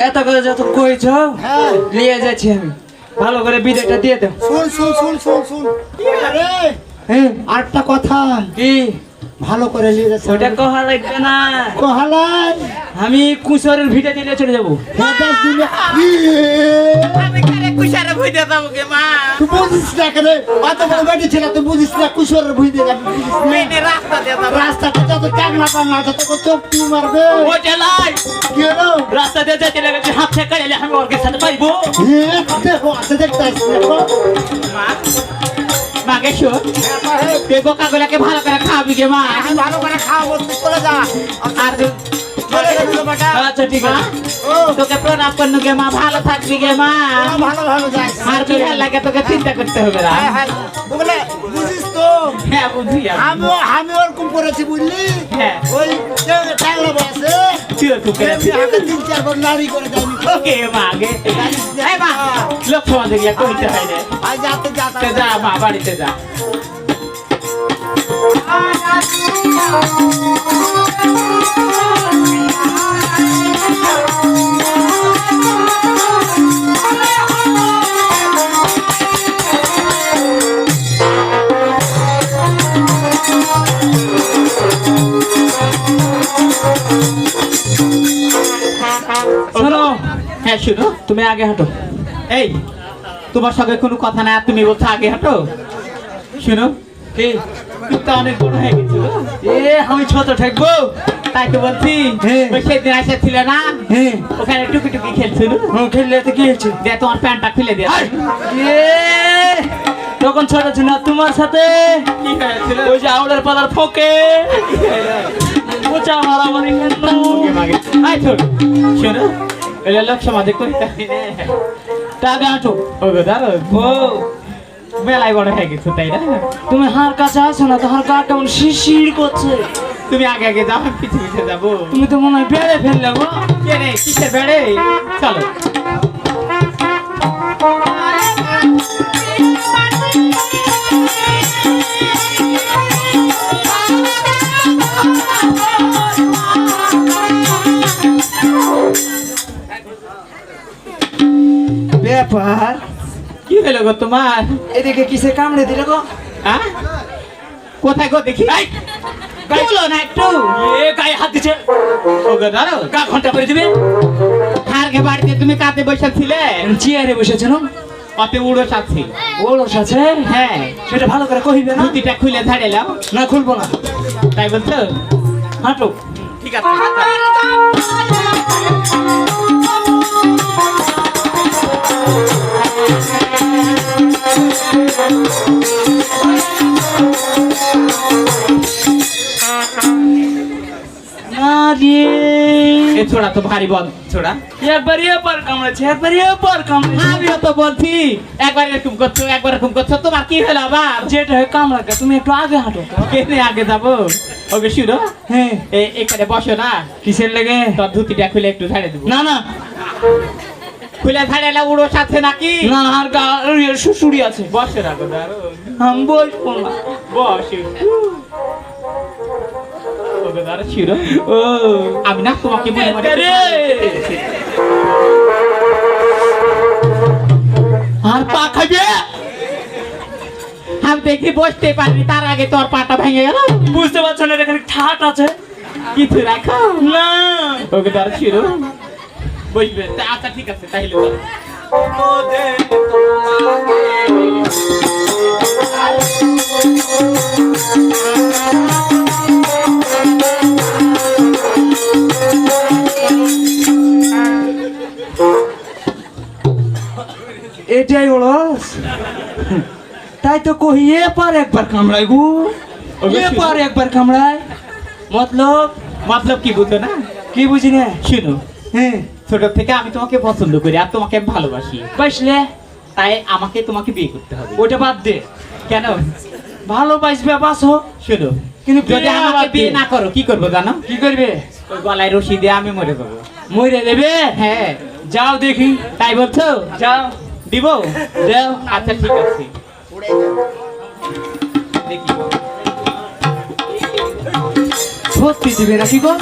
এত করে যত কইছ হ্যাঁ। নিয়ে যাচ্ছি আমি। ভালো করে বিদায়টা দিয়ে দাও। শুন শুন শুন শুন শুন। হ্যাঁ আরেকটা কথা। কি? ভালো করে নিয়ে যাচ্ছে। ওটা কহা লাগবে না। কহালাই আমি কুশরের ভিটে দিলে চলে যাব। হেদাস দিলে আমি কারে কুশারে ভুইতে মা। তুই বুঝিস না কেন? অত বড় বেটি ছিল তুই বুঝিস না? কুশোরের ভুই দিয়ে বুঝিস না? রাস্তা দিয়ে রাস্তাটা যত টাকনা টাকনা আছে তোকে চোখ তুই মারবে। ও চালাই কি হলো? রাস্তা দিয়ে যেতে লেগেছে হাত থেকে এলে আমি ওর সাথে পাইবো। দেখো আছে দেখতে আসছি মা মাকে তুই বোকা ভালো করে খাওয়াবি গে মা। ভালো করে খাওয়াবো তুই চলে যা। আর। আচ্ছা ঠিক আছে। তোকে প্রণাম করনু গে মা। ভালো থাকবি গে মা। ভালো ভালো যাস আর বিহার লাগে তোকে চিন্তা করতে হবে না। হ্যাঁ, হ্যাঁ। বলে, বুঝিস তো? হ্যাঁ বুঝি আমি। আমি আমি ওরকম করেছি বুঝলি? হ্যাঁ। ওই তিন চারবার নারী করে ওকে মা এই মা গিয়া কইতে হয় রে যাতে যাতে যা মা বাড়িতে যা। হ্যাঁ শুনো তুমি আগে হাঁটো। এই তোমার সঙ্গে কোনো কথা না তুমি বলছো আগে হাঁটো। শুনো কি? তুমি তো অনেক বড় হয়ে গেছো গো। এ আমি ছোট থাকব তাই তো বলছি। এসেছিল না। ওখানে টুকি টুকি খেলছিল খেললে তো কি হয়েছে? তোমার প্যান্টটা খুলে দিয়ে এ তখন ছোট ছিল তোমার সাথে? ওই যে আউলের পালার ফোকে। মোচা মারামারি শোনো এলে লোক সমাজে কইতে হয় রে। টাকা হাঁটো ও গো দাঁড়ো ও মেলায় বড় হয়ে গেছো তাই না? তুমি হার কাছে আসো না তোমার গা কেমন শিরশির করছে? তুমি আগে আগে যাও আমি পিছে পিছে যাব। তুমি তো মনে হয় বেড়ে ফেললে গো। কে রে কিসের বেড়ে? চলো। ব্যাপার? কি হলো গো তোমার? এদিকে কিসে কামড়ে দিলে গো? হ্যাঁ? কোথায় গো দেখি? বলো না একটু। এ গায়ে হাত দিছে। ও গো ঘণ্টা করে দিবে। খারকে বাড়িতে তুমি কাতে বসেছিলে চেয়ারে বসেছে না? অতে উড়ো সাথী ওলস আছে? হ্যাঁ। সেটা ভালো করে কহিবে না? ধুতিটা খুলে ঝাড়েলাম না খুলবো না। তাই বলছো? হাঁটো। ঠিক আছে না রে এ ছোড়া তো ভারী বল ছোড়া। একবার এবার কামড়েছে একবার এবার কামড়েছে। আমিও তো বলছি একবার এরকম করছ একবার এরকম করছ তোমার কি হলো আবার? যেটা হয় কামড়াকে তুমি একটু আগে হাঁটো। কেনে আগে যাব। ওকে শুনো হ্যাঁ। এ- এখানে বসো না। কিসের লেগে? তোর ধুতিটা খুলে একটু ঝাড়ে দেবো। না না। খুলে ঝাড়েলা উড়ো সাথে নাকি? না আর গা শুশুড়ি আছে। বসে রাখো আমি বসবো না। বস। ছিল ও আমি না তোমাকে মনে মনে রে। আর পা খাবে আমি দেখি বসতে পারি তার আগে তোর পাটা ভেঙে গেল বুঝতে পারছ না এখানে ঠাট আছে কিছু রাখো না ওকে দাঁড়া ছিল বসবে তা আচ্ছা ঠিক আছে তাহলে বলো। এটাই ওড়স তাই তো কহি এপার একবার কামড়াই গো। এপার একবার কামড়ায়। মতলব? মতলব কি বুঝো না? কি বুঝি না? শুনো হ্যাঁ ছোট থেকে আমি তোমাকে পছন্দ করি আর তোমাকে আমি ভালোবাসি। বাসলে। তাই আমাকে তোমাকে বিয়ে করতে হবে। ওটা বাদ দে। কেন? ভালোবাসবে বাসো শুনো কিন্তু যদি আমাকে বিয়ে না করো কি করব জানো? কি করবে? গলায় রশি দিয়ে আমি মরে যাব। মরে দেবে হ্যাঁ। যাও দেখি। তাই বলছো? যাও। দিব? যাও। আচ্ছা ঠিক আছে। দেখি। সত্যি দিবে নাকি গো?